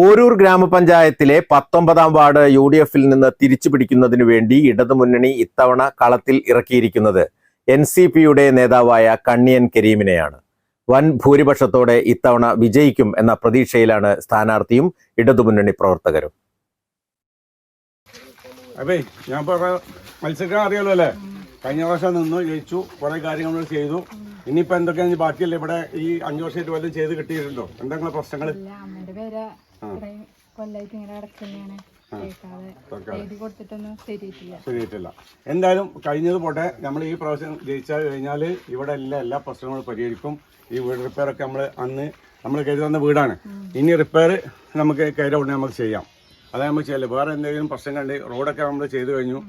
പോരൂർ ഗ്രാമപഞ്ചായത്തിലെ പത്തൊമ്പതാം ward U D എഫിൽ നിന്ന് തിരിച്ചു പിടിക്കുന്നതിനു വേണ്ടി ഇടതുമുന്നണി ഇത്തവണ കളത്തിൽ ഇറക്കിയിരിക്കുന്നത് എൻ സി പിയുടെ നേതാവായ കണ്ണിയൻ കരീമിനെയാണ്. വൻ ഭൂരിപക്ഷത്തോടെ ഇത്തവണ വിജയിക്കും എന്ന പ്രതീക്ഷയിലാണ് സ്ഥാനാർത്ഥിയും ഇടതുമുന്നണി പ്രവർത്തകരും. അപ്പേ ഞാൻ പറയാം മത്സരിക്കാൻ അറിയാലോ അല്ലേ? കഴിഞ്ഞ വർഷം നിന്ന് ജയിച്ചു കുറെ കാര്യങ്ങൾ നമ്മൾ ചെയ്തു. ഇനിയിപ്പോ എന്തൊക്കെയാണ് ബാക്കിയല്ലേ? ഇവിടെ ഈ അഞ്ചു വർഷമായിട്ട് വല്ലതും ചെയ്ത് കിട്ടിയിട്ടുണ്ടോ? എന്തെങ്കിലും പ്രശ്നങ്ങൾ കൊല്ലായിട്ട് ഇങ്ങനെ കിടക്കുന്നതാണ്. എഴുതി കൊടുത്തിട്ടൊന്നും ശരിയിട്ടില്ല ശരിയായിട്ടില്ല. എന്തായാലും കഴിഞ്ഞത് പോട്ടെ. നമ്മൾ ഈ പ്രാവശ്യം ജയിച്ചാൽ കഴിഞ്ഞാൽ ഇവിടെ എല്ലാ എല്ലാ പ്രശ്നങ്ങളും പരിഹരിക്കും. ഈ വീട് റിപ്പയർ ഒക്കെ നമ്മൾ അന്ന് നമ്മൾ കരുതുന്ന വീടാണ്. ഇനി റിപ്പയർ നമുക്ക് കയറി ഉടനെ നമുക്ക് ചെയ്യാം. അതായത് നമ്മൾ ചെയ്യല്ലേ വേറെ എന്തെങ്കിലും പ്രശ്നം പ്രശ്നങ്ങളുണ്ട് റോഡൊക്കെ നമ്മൾ ചെയ്തു കഴിഞ്ഞു.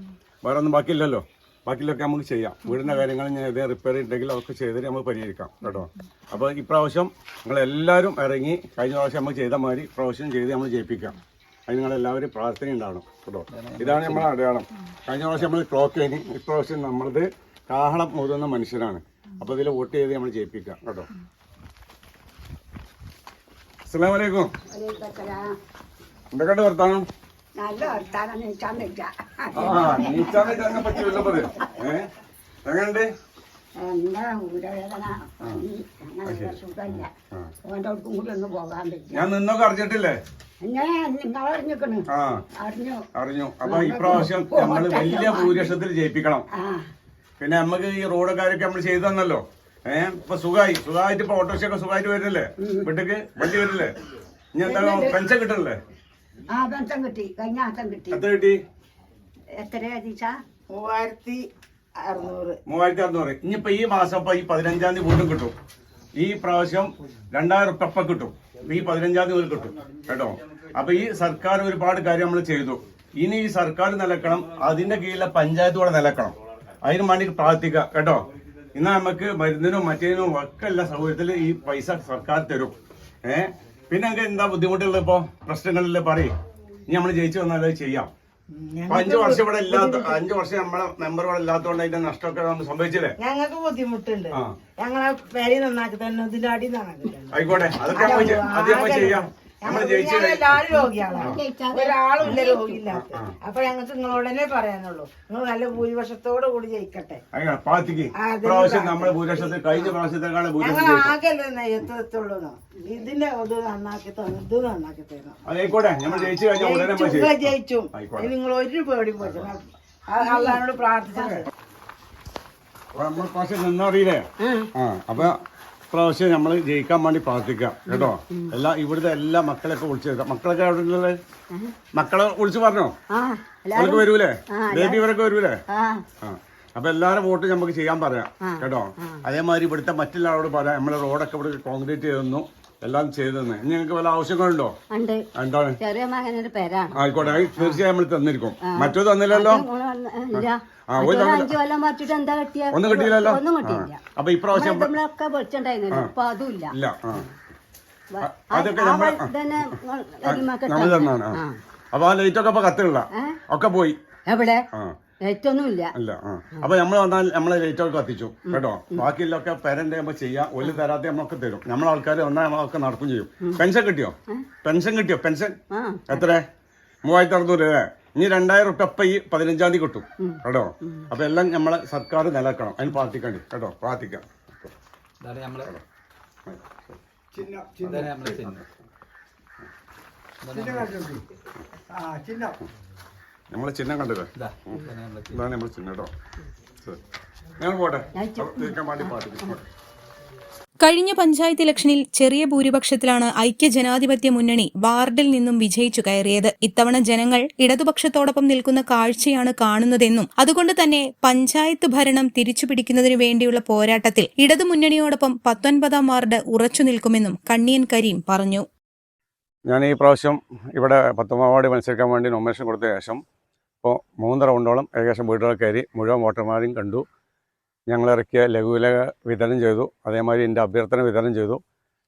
വേറെ ഒന്നും ബാക്കിയില്ലല്ലോ. ബാക്കിയുള്ളൊക്കെ നമുക്ക് ചെയ്യാം. വീടിന്റെ കാര്യങ്ങൾ ഞാൻ ഏതെങ്കിലും റിപ്പയർ ഉണ്ടെങ്കിൽ അതൊക്കെ ചെയ്തിട്ട് നമുക്ക് പരിഹരിക്കാം കേട്ടോ. അപ്പോൾ ഇപ്രാവശ്യം നിങ്ങൾ എല്ലാവരും ഇറങ്ങി കഴിഞ്ഞ പ്രാവശ്യം നമ്മൾ ചെയ്ത മാതിരി പ്രാവശ്യം ചെയ്ത് നമ്മൾ ജയിപ്പിക്കാം. അതിന് നിങ്ങളെല്ലാവരും പ്രാർത്ഥന ഉണ്ടാവണം കേട്ടോ. ഇതാണ് നമ്മളെ അടയാളം. കഴിഞ്ഞ പ്രാവശ്യം നമ്മൾ ക്ലോക്ക് കഴിഞ്ഞ് ഇപ്രാവശ്യം നമ്മളത് കാഹളം മുതിർന്ന മനുഷ്യരാണ് അപ്പോൾ ഇതിൽ വോട്ട് ചെയ്ത് നമ്മൾ ജയിപ്പിക്കാം കേട്ടോ. അസ്സലാമു അലൈക്കും. എന്തൊക്കെയുണ്ട് വർത്താനം? നല്ല വർത്താനം ആ നീച്ചാനൊക്കെ അങ്ങനെ പറ്റിയല്ലോ അത് ഏഹ് പറ്റില്ല ഞാൻ നിന്നൊക്കെ അറിഞ്ഞിട്ടില്ലേ? അറിഞ്ഞു. അപ്പൊ ഇപ്രാവശ്യം നമ്മൾ വലിയ ഭൂരിപക്ഷത്തിൽ ജയിപ്പിക്കണം. പിന്നെ നമുക്ക് ഈ റോഡ് കാര്യമൊക്കെ നമ്മൾ ചെയ്തു തന്നല്ലോ. ഏഹ് ഇപ്പൊ സുഖമായി സുഖമായിട്ട് ഇപ്പൊ ഓട്ടോറിക്ഷ ഒക്കെ സുഖമായിട്ട് വരുന്നില്ലേ വീട്ടിക്ക്? വണ്ടി വരില്ലേ? ഇനി എന്താ പെൻഷൻ കിട്ടണല്ലേ? ആ പെൻഷൻ കിട്ടി. കഴിഞ്ഞ ആസം കിട്ടി. എത്ര കിട്ടി? എത്രയാ ടീച്ചാ? മൂവായിരത്തി അറുന്നൂറ്. മൂവായിരത്തി അറുന്നൂറ്. ഇനിയിപ്പോ ഈ മാസം ഇപ്പൊ ഈ പതിനഞ്ചാം തീയതി വീണ്ടും കിട്ടും. ഈ പ്രാവശ്യം രണ്ടായിരം ഉറുപ്പ കിട്ടും. ഈ പതിനഞ്ചാം തീയതി മുതൽ കിട്ടും. കേട്ടോ? അപ്പൊ ഈ സർക്കാർ ഒരുപാട് കാര്യം നമ്മൾ ചെയ്തു. ഇനി ഈ സർക്കാർ നിലക്കണം അതിന്റെ കീഴിലെ പഞ്ചായത്ത് കൂടെ നിലക്കണം. അതിന് വേണ്ടി പ്രാർത്ഥിക്കുക. കേട്ടോ? ഇന്ന് നമുക്ക് മരുന്നിനും മറ്റേതിനും ഒക്കെ എല്ലാ സൗകര്യത്തിൽ ഈ പൈസ സർക്കാർ തരും. ഏഹ് പിന്നെ എന്താ ബുദ്ധിമുട്ടുള്ളത് ഇപ്പോ? പ്രശ്നങ്ങളില്ലേ പറയും. ഇനി നമ്മൾ ജയിച്ചു വന്നാൽ ചെയ്യാം. അഞ്ചു വർഷം ഇവിടെ ഇല്ലാത്ത അഞ്ചു വർഷം നമ്മളെ മെമ്പർ ഇവിടെ ഇല്ലാത്തതുകൊണ്ട് അതിന്റെ നഷ്ടമൊക്കെ നമുക്ക് സംഭവിച്ചില്ലേ? ഞങ്ങൾക്ക് ബുദ്ധിമുട്ടുണ്ട്. ഞങ്ങളെ പേര് നന്നാക്കി തന്നെ ഇതിന്റെ അടിയിൽ നന്നാക്കി തന്നെ ആയിക്കോട്ടെ. അതൊക്കെ ചെയ്യ- എല്ലാവരും രോഗികളാണ് ഒരാളും ഇല്ല രോഗിയില്ലാത്ത. അപ്പൊ ഞങ്ങൾക്ക് നിങ്ങളോട് തന്നെ പറയാനുള്ളൂ. നിങ്ങൾ നല്ല ഭൂരിപക്ഷത്തോടു കൂടി ജയിക്കട്ടെ. പ്രാവശ്യം നമ്മളെ ഭൂരിപക്ഷത്തിൽ കഴിഞ്ഞ പ്രാവശ്യത്തെക്കാളും ഞങ്ങൾ. ആകെ നെയ്യത്തുള്ളൂ ഇതിന്റെ ഇത് നന്നാക്കി തന്നു ഇത് നന്നാക്കി തരണം നമ്മൾ ജയിച്ചു നിങ്ങൾ ഒരു പേടി പോയി അള്ളഹാനോട് പ്രാർത്ഥിച്ചു നമ്മൾ നിന്നറിയില്ലേ? ആ അപ്പൊ പ്രാവശ്യം നമ്മൾ ജയിക്കാൻ വേണ്ടി പ്രാർത്ഥിക്കാം കേട്ടോ? എല്ലാ ഇവിടുത്തെ എല്ലാ മക്കളെയൊക്കെ വിളിച്ചു മക്കളൊക്കെ എവിടെ ഉള്ളത്? മക്കളെ വിളിച്ചു പറഞ്ഞോ? അവർക്ക് വരൂലേ? ബേബി ഇവരൊക്കെ വരൂലേ? ആ. അപ്പൊ എല്ലാവരും വോട്ട് നമുക്ക് ചെയ്യാൻ പറയാം കേട്ടോ? അതേമാതിരി ഇവിടുത്തെ മറ്റുള്ളവരോട് പറയാം. നമ്മളെ റോഡൊക്കെ ഇവിടെ കോൺക്രീറ്റ് ചെയ്തു എല്ലാം ചെയ്തെന്ന്. ഇനി നിങ്ങൾക്ക് വല്ല ആവശ്യങ്ങളുണ്ടോ? ഉണ്ട്. എന്താണ്? ചെറിയ മകനൊരു പേരാണ്. ആയിക്കോട്ടെ. തീർച്ചയായും നമ്മൾ തന്നിരിക്കും. മറ്റോ തന്നില്ലല്ലോ? ആ ഒന്നും കിട്ടിയില്ലല്ലോ. അപ്പൊ ഇപ്രാവശ്യം ഇല്ല. അതൊക്കെ നമ്മൾ തന്നാണ്. അപ്പൊ ആ ലൈറ്റ് ഒക്കെ ഇപ്പൊ ഒക്കെ പോയി. എവിടെ? അപ്പൊ നമ്മൾ വന്നാൽ നമ്മളെ ലൈറ്റ് ഒക്കെ കത്തിച്ചു. കേട്ടോ? ബാക്കിയുള്ളൊക്കെ പേരന്റ് നമ്മൾ ചെയ്യാം. ഒരു തരാതെ നമ്മളൊക്കെ തരും. നമ്മളെ ആൾക്കാർ വന്നാൽ നമ്മളൊക്കെ നടക്കും ചെയ്യും. പെൻഷൻ കിട്ടിയോ? പെൻഷൻ കിട്ടിയോ? പെൻഷൻ എത്ര? മൂവായിരത്തി അറുന്നൂറ് രൂപ ഇനി രണ്ടായിരം റുപ്യ ഇപ്പൊ ഈ പതിനഞ്ചാം തീയതി കിട്ടും. കേട്ടോ? അപ്പൊ എല്ലാം നമ്മളെ സർക്കാർ നിലക്കണം അതിന് പ്രാർത്ഥിക്കണ്ടി. കേട്ടോ? പ്രാർത്ഥിക്കാം. നമ്മളെ ചിഹ്നം കണ്ടത് ഇതാണ് നമ്മളെ ചിഹ്നം കേട്ടോ. ഞങ്ങൾ പോട്ടെ. തീർക്കാൻ വേണ്ടി കഴിഞ്ഞ പഞ്ചായത്ത് ഇലക്ഷനിൽ ചെറിയ ഭൂരിപക്ഷത്തിലാണ് ഐക്യ ജനാധിപത്യ മുന്നണി വാർഡിൽ നിന്നും വിജയിച്ചു കയറിയത്. ഇത്തവണ ജനങ്ങൾ ഇടതുപക്ഷത്തോടൊപ്പം നിൽക്കുന്ന കാഴ്ചയാണ് കാണുന്നതെന്നും അതുകൊണ്ട് തന്നെ പഞ്ചായത്ത് ഭരണം തിരിച്ചുപിടിക്കുന്നതിനു വേണ്ടിയുള്ള പോരാട്ടത്തിൽ ഇടതു ഇടതുമുന്നണിയോടൊപ്പം പത്തൊൻപതാം വാർഡ് ഉറച്ചു നിൽക്കുമെന്നും കണ്ണിയൻ കരീം പറഞ്ഞു. ഞാൻ ഈ പ്രാവശ്യം ഇവിടെ പത്തൊമ്പതാം വാർഡ് മത്സരിക്കാൻ വേണ്ടി നോമിനേഷൻ കൊടുത്ത ശേഷം ഇപ്പോൾ മൂന്ന് റൗണ്ടോളം ഏകദേശം വീടുകൾ കയറി മുഴുവൻ വോട്ടർമാരെയും കണ്ടു. ഞങ്ങൾ ഇറക്കിയ ലഘുവില വിതരണം ചെയ്തു. അതേമാതിരി എന്റെ അഭ്യർത്ഥന വിതരണം ചെയ്തു.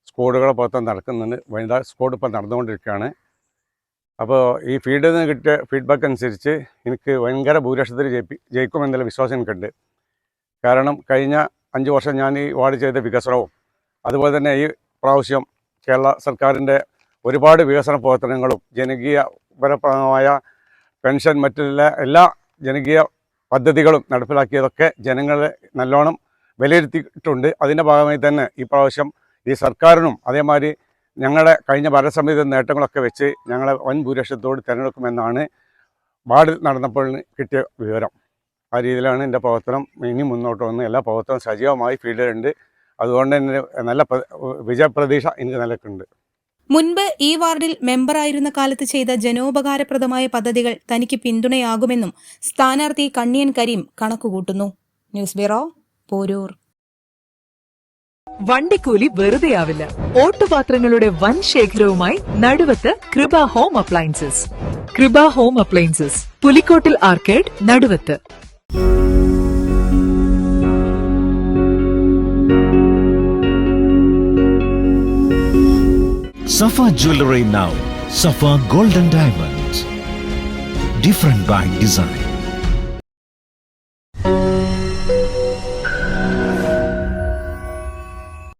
സ്കോഡുകളെ പുറത്ത് നടക്കുന്നുണ്ട്. വനിതാ സ്കോഡ് ഇപ്പം നടന്നുകൊണ്ടിരിക്കുകയാണ്. അപ്പോൾ ഈ ഫീൽഡിൽ നിന്ന് കിട്ടിയ ഫീഡ്ബാക്ക് അനുസരിച്ച് എനിക്ക് ഭയങ്കര ഭൂരിപക്ഷത്തിൽ ജയിപ്പി ജയിക്കുമെന്നുള്ള വിശ്വാസം എനിക്കുണ്ട്. കാരണം കഴിഞ്ഞ അഞ്ച് വർഷം ഞാൻ ഈ വാർഡ് ചെയ്ത വികസനവും അതുപോലെ തന്നെ ഈ പ്രാവശ്യം കേരള സർക്കാരിന്റെ ഒരുപാട് വികസന പ്രവർത്തനങ്ങളും ജനകീയപരമായ പെൻഷൻ മറ്റുള്ള എല്ലാ ജനകീയ പദ്ധതികളും നടപ്പിലാക്കിയതൊക്കെ ജനങ്ങളെ നല്ലോണം വിലയിരുത്തിയിട്ടുണ്ട്. അതിന്റെ ഭാഗമായി തന്നെ ഈ പ്രാവശ്യം ഈ സർക്കാരിനും അതേമാതിരി ഞങ്ങളുടെ കഴിഞ്ഞ ഭരണസമിതി നേട്ടങ്ങളൊക്കെ വെച്ച് ഞങ്ങളെ വൻ ഭൂരിപക്ഷത്തോട് തിരഞ്ഞെടുക്കുമെന്നാണ് വാർഡിൽ നടന്നപ്പോൾ കിട്ടിയ വിവരം. ആ രീതിയിലാണ് എന്റെ പ്രവർത്തനം. ഇനി മുന്നോട്ട് വന്ന് എല്ലാ പ്രവർത്തനവും സജീവമായി ഫീൽഡിലുണ്ട്. അതുകൊണ്ട് തന്നെ നല്ല പ്ര- വിജയപ്രതീക്ഷ എനിക്ക് നിലക്കുണ്ട് മുൻപ് ഈ വാർഡിൽ മെമ്പറായിരുന്ന കാലത്ത് ചെയ്ത ജനോപകാരപ്രദമായ പദ്ധതികൾ തനിക്ക് പിന്തുണയാകുമെന്നും സ്ഥാനാർത്ഥി കണ്ണിയൻ കരീം കണക്കുകൂട്ടുന്നു. News bureau Porur. വണ്ടിക്കൂലി വെറുതെയാവില്ല. ഓട്ടുപാത്രങ്ങളുടെ വൻ ശേഖരവുമായി Naduvath Kripa home appliances. Kripa home appliances Pulikkottil arcade Naduvath. Safa Jewelry now. Safa Golden Diamonds. Different by design.